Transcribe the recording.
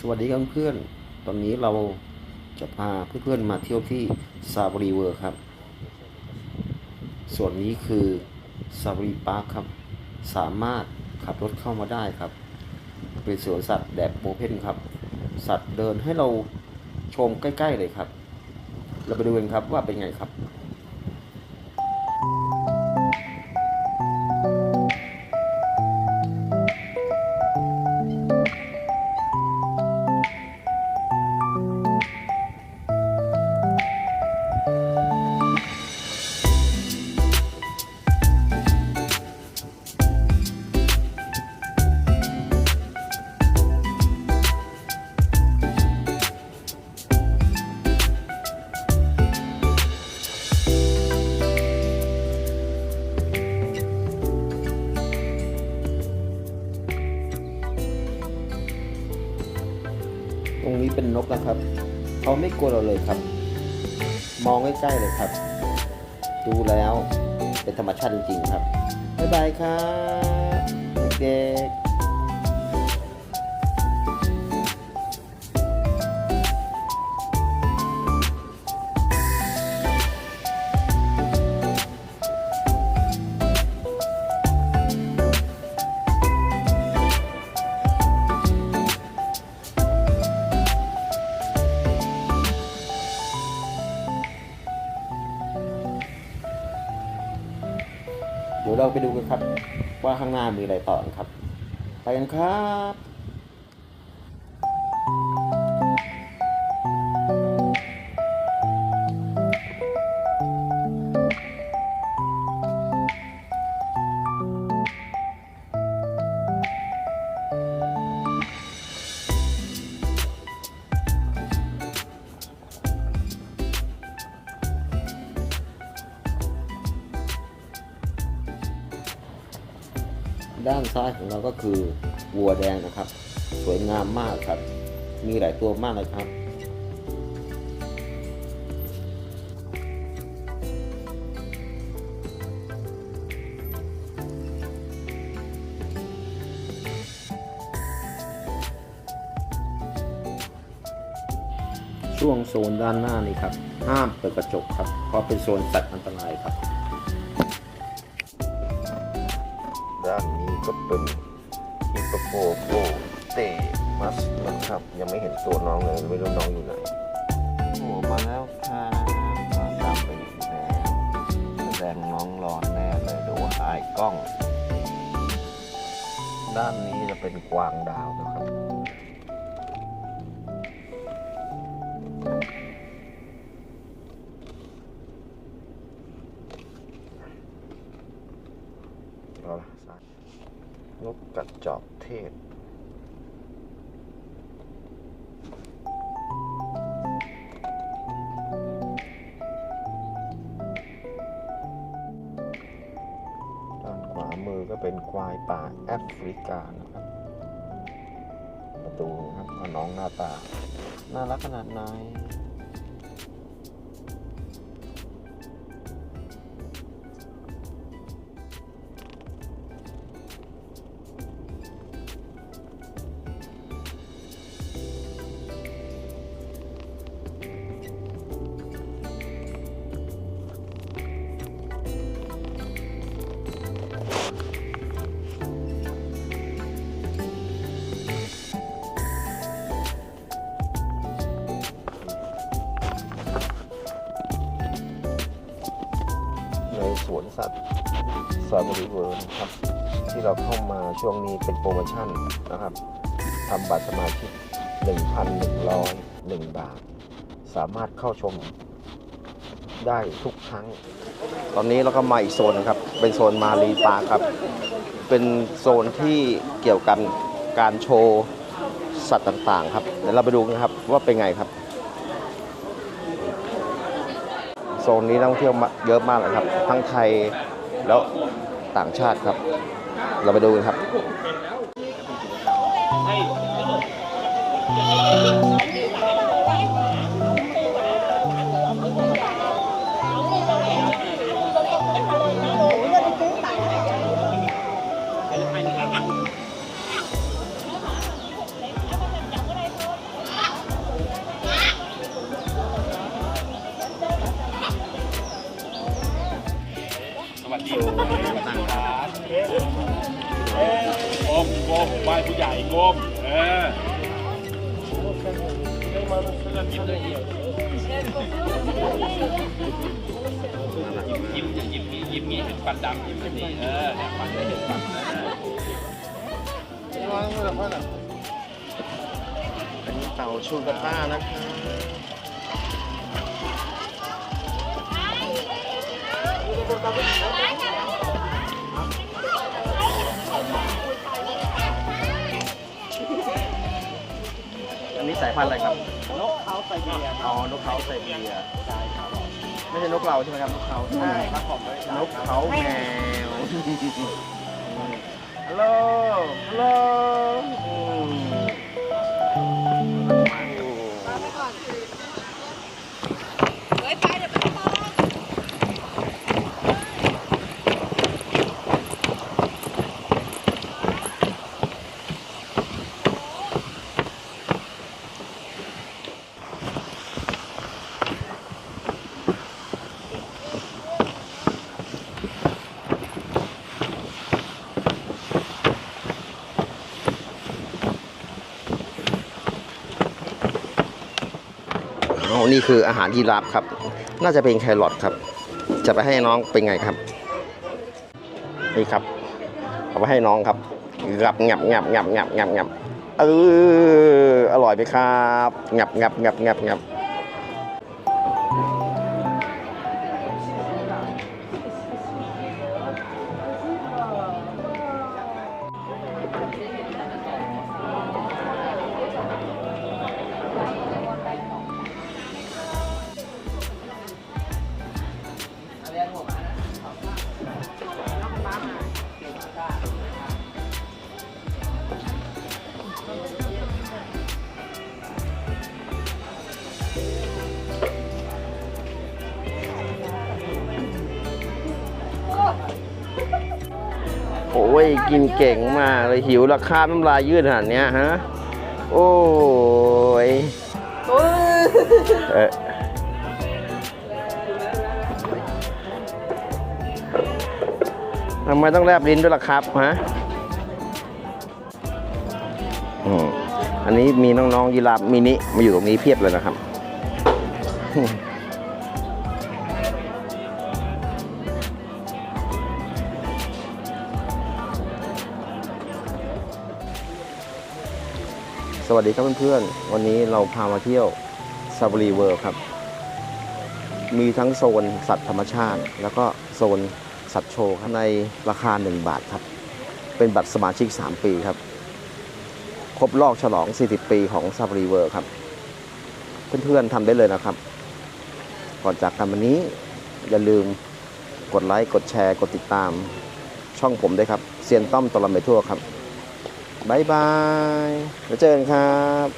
สวัสดีครับเพื่อน ตอนนี้เราจะพาเพื่อนๆมาเที่ยวที่ซาบรีเวอร์ครับ ส่วนนี้คือซาบรีพาร์คครับ สามารถขับรถเข้ามาได้ครับ เป็นสวนสัตว์แบบโอเพนครับ สัตว์เดินให้เราชมใกล้ ๆ เลยครับ เราไปดูกันครับว่าเป็นไงครับ นะครับ เขาไม่กลัวเราเลยครับ มองใกล้ๆเลยครับ ดูแล้วเป็นธรรมชาติจริงๆครับ บ๊ายบายครับเด็กๆ เราไปดูกันครับ ว่าข้างหน้ามีอะไรต่อครับ ไปกันครับ ด้านซ้ายของเราก็คือวัวแดงนะครับ สวยงามมากครับ มีหลายตัวมากเลยครับ ช่วงโซนด้านหน้านี้ครับ ห้ามเปิดกระจกครับ เพราะเป็นโซนสัตว์อันตรายครับ ก็เป็นฮิปโปโปโปเตมัสนะครับ ยังไม่เห็นตัวน้องเลย ไม่รู้น้องอยู่ไหนโอ้มาแล้วครับมาตามไปอีกแล้วแสดงน้องร้อนแน่เลยดูว่าอายกล้อง ด้านนี้จะเป็นกวางดาวนะครับ นกระจอกเทศ ด้านขวามือก็เป็นควายป่าแอฟริกานะครับมาดูครับน้องหน้าตา น่ารักขนาดไหน สวนสัตว์ซอยบริเวณนะครับ ที่เราเข้ามาช่วงนี้เป็นโปรโมชั่นนะครับทำบัตรสมาชิก 1,101 บาท สามารถเข้าชมได้ทุกครั้ง ตอนนี้เราก็มาอีกโซนนะครับ เป็นโซนมารีปาคครับ เป็นโซนที่เกี่ยวกันการโชว์สัตว์ต่างๆ ครับ เดี๋ยวเราไปดูกันครับว่าเป็นไงครับ โซนนี้นักท่องเที่ยวเยอะมากเลยครับ ทั้งไทยแล้วต่างชาติครับ เราไปดูกันครับเยิ้มยิ้มยิ้มยิ้มงี้เห็นฟันดำยิ้มแบบนี้เออฟันได้เห็นฟันนะอันนี้เต่าชูกาต้านะคะ สายพันธุ์อะไรครับ นกเขาไซเบียร์อ๋อนกเขาไซบีเรียไม่ใช่นกเราใช่ไหมครับนกเขาใช่ครับผมนกเขาแมวฮัลโหลฮัลโหลอืม เฮ้ยไปเดี๋ยวไปมอง เอานี่คืออาหารที่รับครับ น่าจะเป็นแครอทครับ จะไปให้น้องเป็นไงครับ นี่ครับ เอาไปให้น้องครับงับงับงับงับงับงับงับเอออร่อยไหมครับงับงับงับงับงับ โอ้ยกินเก่งมากเลยหิวราคาน้ำลายยืดขนาดเนี้ยฮะโอ้ยเออทำไมต้องแลบลิ้นด้วยล่ะครับฮะอันนี้มีน้องๆยีราฟมินิมาอยู่ตรงนี้เพียบเลยนะครับ สวัสดีครับเพื่อนๆ วันนี้เราพามาเที่ยวซาบรีเวิร์ครับ มีทั้งโซนสัตว์ธรรมชาติ แล้วก็โซนสัตว์โชว์ในราคา 1 บาทครับ เป็นบัตรสมาชิก 3 ปีครับ ครบรอบฉลอง 40 ปีของซาบรีเวิร์ครับ เพื่อนๆทำได้เลยนะครับ ก่อนจากกันวันนี้ อย่าลืมกดไลค์ กดแชร์ กดติดตาม ช่องผมด้วยครับ เซียนต้อมตลอดไปทั่วครับ บายบายแล้วเจอกันครับ